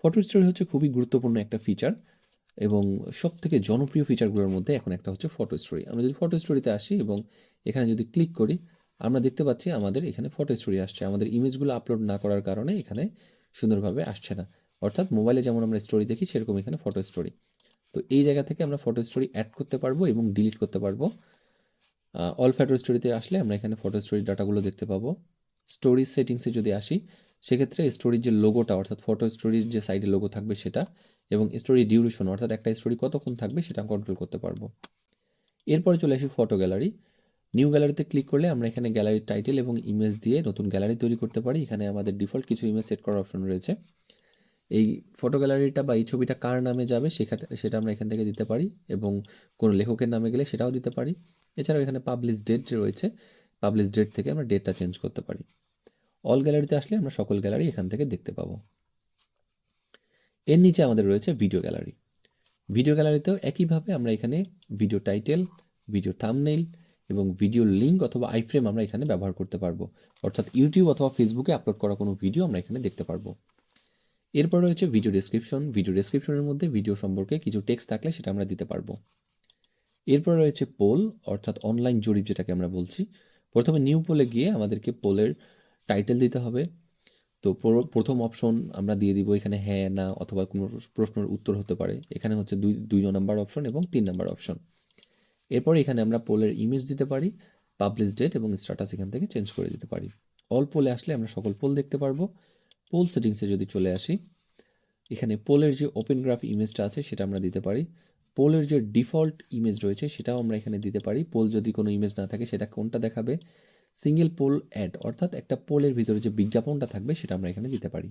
Photo story হচ্ছে খুবই গুরুত্বপূর্ণ একটা ফিচার এবং সব থেকে জনপ্রিয় ফিচারগুলোর মধ্যে এখন একটা হচ্ছে ফটো স্টোরি আমরা যদি ফটো স্টোরিতে আসি এবং এখানে যদি ক্লিক করি, আমরা দেখতে পাচ্ছি আমাদের এখানে ফটো স্টোরি আসছে। আমাদের ইমেজগুলো আপলোড না করার কারণে এখানে সুন্দরভাবে আসছে না। অর্থাৎ মোবাইলে যেমন আমরা স্টোরি দেখি, সেরকম এখানে ফটো স্টোরি তো এই জায়গা থেকে আমরা ফটো স্টোরি অ্যাড করতে পারব এবং ডিলিট করতে পারব। অল ফটো স্টোরিতে আসলে আমরা এখানে ফটো স্টোরি ডাটাগুলো দেখতে পাবো। স্টোরি সেটিংসে যদি আসি সেক্ষেত্রে স্টোরির যে লোগোটা অর্থাৎ ফটো স্টোরির যে সাইডে লোগো থাকবে সেটা এবং স্টোরি ডিউরেশন অর্থাৎ একটা স্টোরি কতক্ষণ থাকবে সেটা কন্ট্রোল করতে পারব। এরপরে চলে আসি ফটো গ্যালারি নিউ গ্যালারিতে ক্লিক করলে আমরা এখানে গ্যালারির টাইটেল এবং ইমেজ দিয়ে নতুন গ্যালারি তৈরি করতে পারি। এখানে আমাদের ডিফল্ট কিছু ইমেজ সেট করার অপশন রয়েছে। এই ফটো গ্যালারিটা বা এই ছবিটা কার নামে যাবে সেখানে সেটা আমরা এখান থেকে দিতে পারি এবং কোনো লেখকের নামে গেলে সেটাও দিতে পারি। এছাড়াও এখানে পাবলিশ ডেট রয়েছে। পাবলিশ ডেট থেকে আমরা ডেটটা চেঞ্জ করতে পারি। অল গ্যালারিতে আসলে আমরা সকল গ্যালারি এখান থেকে দেখতে পাবো। এর নিচে আমাদের রয়েছে ভিডিও গ্যালারি ভিডিও গ্যালারিতেও একইভাবে আমরা এখানে ভিডিও টাইটেল ভিডিও থামনেইল এবং ভিডিও লিঙ্ক অথবা আইফ্রেম আমরা এখানে ব্যবহার করতে পারব। অর্থাৎ ইউটিউব অথবা ফেসবুকে আপলোড করা কোনো ভিডিও আমরা এখানে দেখতে পারব। এরপর রয়েছে ভিডিও ডেসক্রিপশন ভিডিও ডেসক্রিপশনের মধ্যে ভিডিও সম্পর্কে কিছু টেক্সট থাকলে সেটা আমরা দিতে পারব। এরপর রয়েছে পোল অর্থাৎ অনলাইন জরিপ যেটাকে আমরা বলছি। প্রথমে নিউ পোলে গিয়ে আমাদেরকে পোলের টাইটেল দিতে হবে। তো প্রথম অপশন আমরা দিয়ে দিব এখানে হ্যাঁ না অথবা কোনো প্রশ্নের উত্তর হতে পারে। এখানে হচ্ছে দুই দুই নাম্বার অপশন এবং তিন নাম্বার অপশন এরপর এখানে আমরা পোলের ইমেজ দিতে পারি পাবলিশ ডেট এবং স্ট্যাটাস এখান থেকে চেঞ্জ করে দিতে পারি। অল পোলে আসলে আমরা সকল পোল দেখতে পারব। পোল সেটিংসে যদি চলে আসি, এখানে পোলের যে ওপেন গ্রাফ ইমেজটা আছে সেটা আমরা দিতে পারি। পোলের যে ডিফল্ট ইমেজ রয়েছে সেটাও আমরা এখানে দিতে পারি। পোল যদি কোনো ইমেজ না থাকে সেটা কোনটা দেখাবে? সিঙ্গেল পোল অ্যাড অর্থাৎ একটা পোলের ভিতরে যে বিজ্ঞাপনটা থাকবে, সেটা আমরা এখানে দিতে পারি।